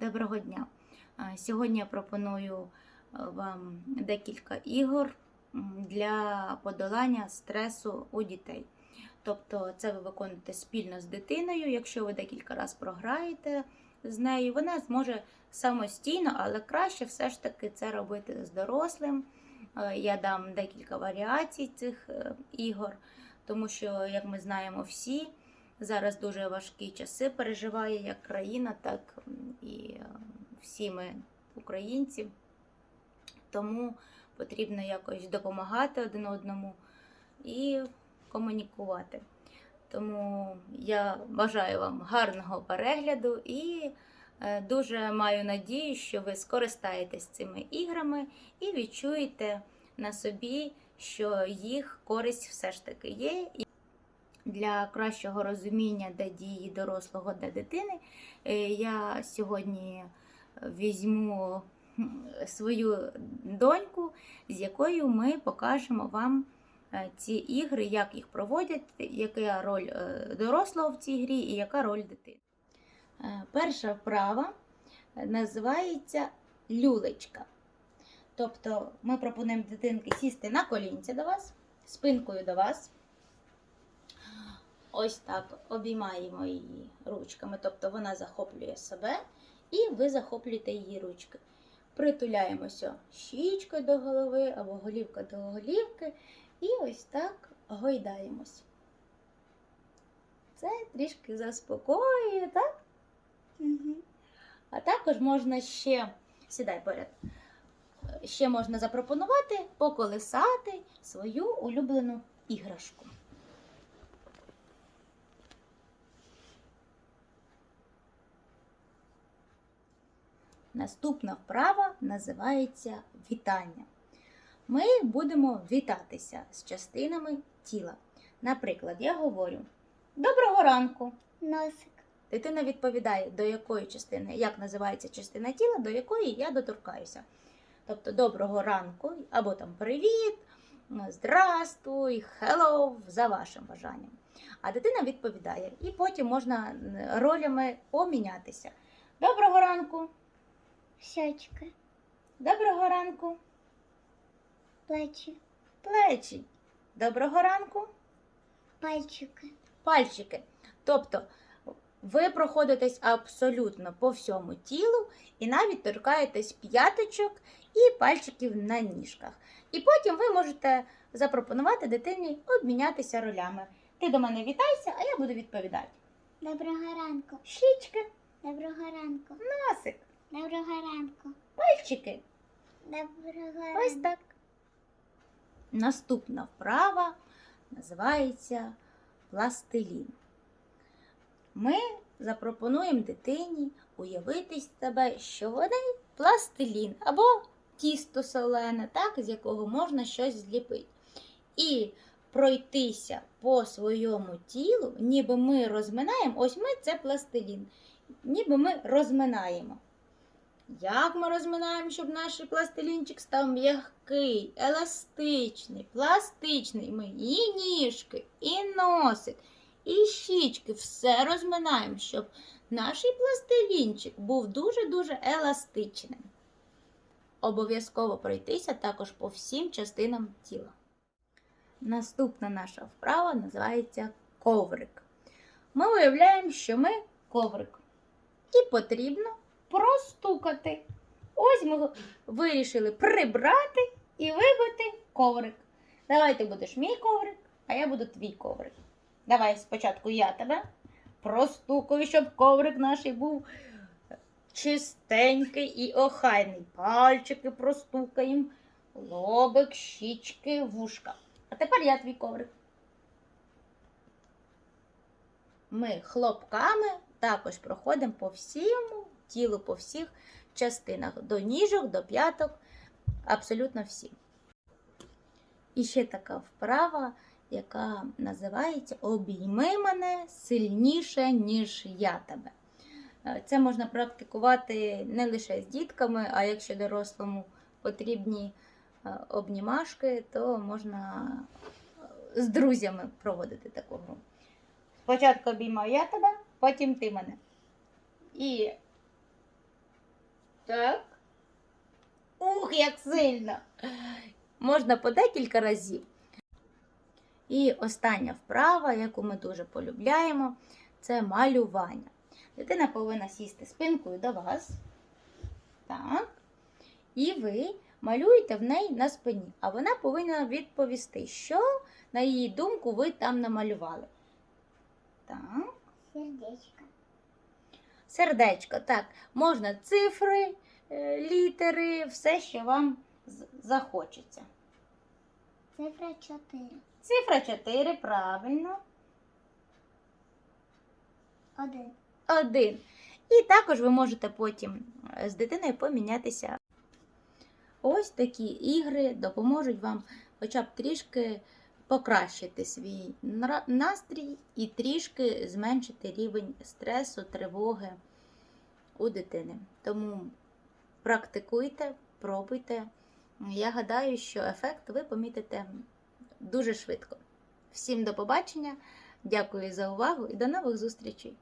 Доброго дня! Сьогодні я пропоную е, вам декілька ігор для подолання стресу у дітей. Тобто, це ви виконуєте спільно з дитиною. Якщо ви декілька разів програєте з нею, вона зможе самостійно, але краще все ж таки це робити з дорослим. Е, Я дам декілька варіацій цих е, ігор, тому що, як ми знаємо всі, зараз дуже важкі часи переживає як країна, так і е, всі ми українці. Тому потрібно якось допомагати один одному і комунікувати. Тому я бажаю вам гарного перегляду і е, дуже маю надію, що ви скористаєтесь цими іграми і відчуєте на собі, що їх користь все ж таки є. Для кращого розуміння, де дії дорослого, де дитини, е, я сьогодні візьму свою доньку, з якою ми покажемо вам е, ці ігри, як їх проводять, яка роль е, дорослого в цій грі і яка роль дитини. Е, Перша вправа е, називається люлечка. Тобто ми пропонуємо дитинки сісти на колінці до вас, спинкою до вас. Ось так обіймаємо її ручками, тобто вона захоплює себе, і ви захоплюєте її ручки. Притуляємося щічкою до голови або голівка до голівки, і ось так гойдаємось. Це трішки заспокоює, так? Угу. А також можна ще, сідай поряд, ще можна запропонувати поколисати свою улюблену іграшку. Наступна вправа називається вітання. Ми будемо вітатися з частинами тіла. Наприклад, я говорю Доброго ранку! Носик. Дитина відповідає, до якої частини, як називається частина тіла, до якої я доторкаюся. Тобто доброго ранку, або там привіт, здрастуй, hello, за вашим бажанням. А дитина відповідає, і потім можна ролями помінятися. Доброго ранку, Щечка. доброго ранку, Плечі. плечі, доброго ранку, Пальчики. пальчики. Тобто ви проходитесь абсолютно по всьому тілу і навіть торкаєтесь п'яточок і пальчиків на ніжках. І потім ви можете запропонувати дитині обмінятися ролями. Ти до мене вітайся, а я буду відповідати. Доброго ранку. Щічки, Доброго ранку. носик, Доброго ранку. пальчики. Доброго ранку. Ось так. Наступна вправа називається пластилін. Ми запропонуємо дитині уявити себе, що вони пластилін або тісто солене, так, з якого можна щось зліпити. І пройтися по своєму тілу, ніби ми розминаємо, ось ми це пластилін, ніби ми розминаємо. Як ми розминаємо, щоб наш пластилінчик став м'який, еластичний, пластичний. Ми і ніжки, і носик, і щічки все розминаємо, щоб наш пластилінчик був дуже-дуже еластичним. Обов'язково пройтися також по всім частинам тіла. Наступна наша вправа називається коврик. Ми уявляємо, що ми коврик. І потрібно простукати. Ось ми вирішили прибрати і вибити коврик. Давай ти будеш мій коврик, а я буду твій коврик. Давай спочатку я тебе простукаю, щоб коврик наш був чистенький і охайний. Пальчики простукаємо, лобик, щічки, вушка. А тепер я твій коврик. Ми хлопками також проходимо по всьому тілу, по всіх частинах, до ніжок, до п'яток, абсолютно всі. І ще така вправа, яка називається Обійми мене сильніше, ніж я тебе. Е, Це можна практикувати не лише з дітками, а якщо дорослому потрібні е, обнімашки, то можна е, з друзями проводити таку гру. Спочатку обіймаю я тебе, потім ти мене. І Так. Ух, як сильно! Можна по декілька разів. І остання вправа, яку ми дуже полюбляємо, це малювання. Дитина повинна сісти спинкою до вас. Так. І ви малюєте в неї на спині. А вона повинна відповісти, що, на її думку, ви там намалювали. Так. Сердечко. Сердечко, так. Можна цифри, е, літери, все, що вам захочеться. Цифра 4. Цифра 4, правильно. 1. Один. І також ви можете потім е, з дитиною помінятися. Ось такі ігри допоможуть вам хоча б трішки покращити свій настрій і трішки зменшити рівень стресу, тривоги у дитини. Тому практикуйте, пробуйте. Я гадаю, що ефект ви помітите дуже швидко. Всім до побачення, дякую за увагу і до нових зустрічей!